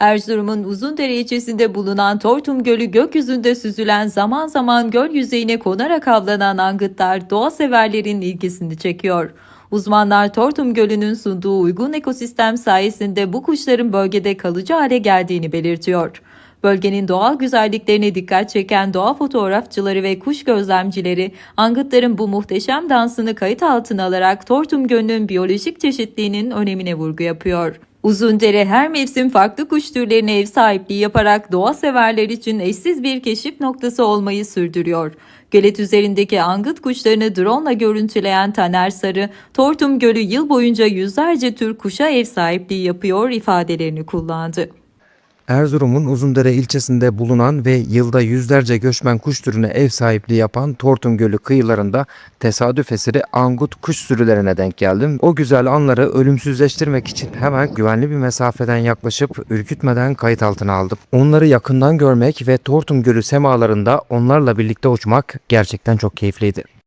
Erzurum'un Uzundere ilçesinde bulunan Tortum Gölü gökyüzünde süzülen zaman zaman göl yüzeyine konarak avlanan angıtlar doğa severlerin ilgisini çekiyor. Uzmanlar Tortum Gölü'nün sunduğu uygun ekosistem sayesinde bu kuşların bölgede kalıcı hale geldiğini belirtiyor. Bölgenin doğal güzelliklerine dikkat çeken doğa fotoğrafçıları ve kuş gözlemcileri angıtların bu muhteşem dansını kayıt altına alarak Tortum Gölü'nün biyolojik çeşitliliğinin önemine vurgu yapıyor. Uzundere her mevsim farklı kuş türlerine ev sahipliği yaparak doğa severler için eşsiz bir keşif noktası olmayı sürdürüyor. Gölet üzerindeki angıt kuşlarını drone ile görüntüleyen Taner Sarı, Tortum Gölü yıl boyunca yüzlerce tür kuşa ev sahipliği yapıyor ifadelerini kullandı. Erzurum'un Uzundere ilçesinde bulunan ve yılda yüzlerce göçmen kuş türüne ev sahipliği yapan Tortum Gölü kıyılarında tesadüf eseri angut kuş sürülerine denk geldim. O güzel anları ölümsüzleştirmek için hemen güvenli bir mesafeden yaklaşıp ürkütmeden kayıt altına aldım. Onları yakından görmek ve Tortum Gölü semalarında onlarla birlikte uçmak gerçekten çok keyifliydi.